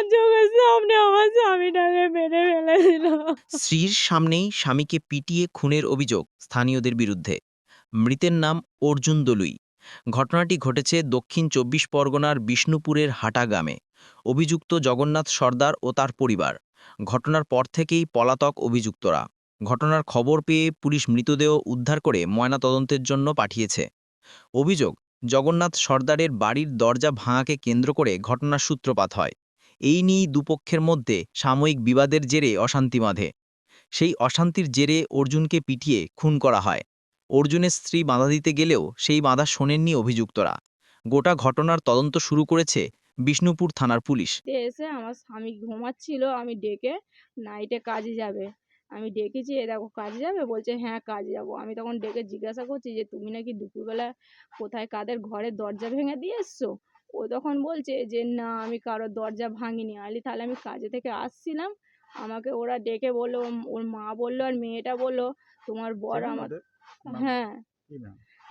আমার সামনে আমার স্বামীটাকে মেরে স্ত্রীর সামনেই স্বামীকে পিটিয়ে খুনের অভিযোগ স্থানীয়দের বিরুদ্ধে। মৃতের নাম অর্জুন দলুই। ঘটনাটি ঘটেছে দক্ষিণ চব্বিশ পরগনার বিষ্ণুপুরের হাটা গ্রামে। অভিযুক্ত জগন্নাথ সর্দার ও তার পরিবার। ঘটনার পর থেকেই পলাতক অভিযুক্তরা। ঘটনার খবর পেয়ে পুলিশ মৃতদেহ উদ্ধার করে ময়নাতদন্তের জন্য পাঠিয়েছে। অভিযোগ, জগন্নাথ সর্দারের বাড়ির দরজা ভাঙাকে কেন্দ্র করে ঘটনার সূত্রপাত হয়। এই নিয়েই দুপক্ষের মধ্যে সাময়িক বিবাদের জেরে অশান্তি বাঁধে। সেই অশান্তির জেরে অর্জুনকে পিটিয়ে খুন করা হয়। অর্জুনের স্ত্রী বাধা দিতে গেলেও সেই বাধা শোনেননি অভিযুক্তরা। গোটা ঘটনার তদন্ত শুরু করেছে বিষ্ণুপুর থানার পুলিশ। এসে আমার স্বামী ঘুমাচ্ছিল, আমি ডেকে নাইটে কাজে যাবে। আমি ডেকেছি, এ দেখো কাজে যাবে? বলছে হ্যাঁ কাজে যাব। আমি তখন ডেকে জিজ্ঞাসা করছি যে, তুমি নাকি দুপুরবেলা কোথায় কাদের ঘরের দরজা ভেঙে দিয়ে এসছো? ও তখন বলছে যে না আমি কারোর দরজা ভাঙিনি। আলি তাহলে আমি কাজে থেকে আসছিলাম। আমাকে ওরা ডেকে বলল ওর মা বলল আর মেয়েটা বলল তোমার বর আমার হ্যাঁ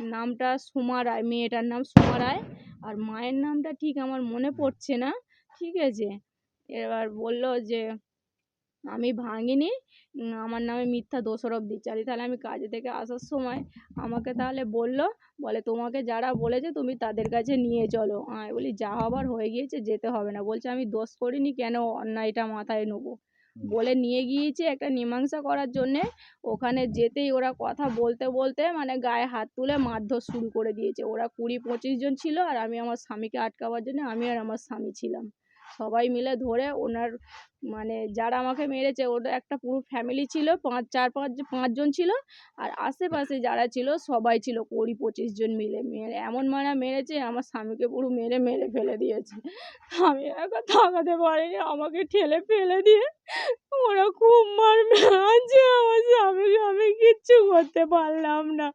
নামটা সুমা রায় মেয়েটার নাম সুমা রায়। আর মায়ের নামটা ঠিক আমার মনে পড়ছে না ঠিক আছে? এবার বলল যে আমি ভাঙিনি। আমার নামে মিথ্যা দোষারোপ দিচ্ছে। আরে তাহলে আমি কাজে থেকে আসার সময় আমাকে তাহলে বলল বলে তোমাকে যারা বলেছে তুমি তাদের কাছে নিয়ে চলো। আমি বলি যা হবার হয়ে গিয়েছে যেতে হবে না। বলছে আমি দোষ করিনি কেন? অন্যায়টা মাথায় নেব। বলে নিয়ে গিয়েছে একটা মীমাংসা করার জন্যে। ওখানে যেতেই ওরা কথা বলতে বলতে মানে গায়ে হাত তুলে মারধর শুরু করে দিয়েছে। ওরা কুড়ি পঁচিশ জন ছিল আর আমি আমার স্বামীকে আটকাবার জন্য আমি আর আমার স্বামী ছিলাম। সবাই মিলে ধরে ওনার মানে যারা আমাকে মেরেছে, ওটা একটা পুরো ফ্যামিলি ছিল, পাঁচ, চার, পাঁচ, পাঁচজন ছিল আর আশেপাশে যারা ছিল সবাই ছিল কুড়ি, পঁচিশ জন মিলে। মেরে, এমন মারা মেরেছে, আমার স্বামীকে পুরো মেরে মেরে ফেলে দিয়েছে। আমি একা থাকাতে পারিনি, আমাকে ঠেলে ফেলে দিয়ে ওরা খুব মার আছে আমার স্বামীকে আমি কিচ্ছু করতে পারলাম না।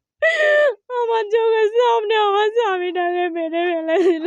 আমার চোখের সামনে আমার স্বামীটাকে মেরে ফেলে দিল।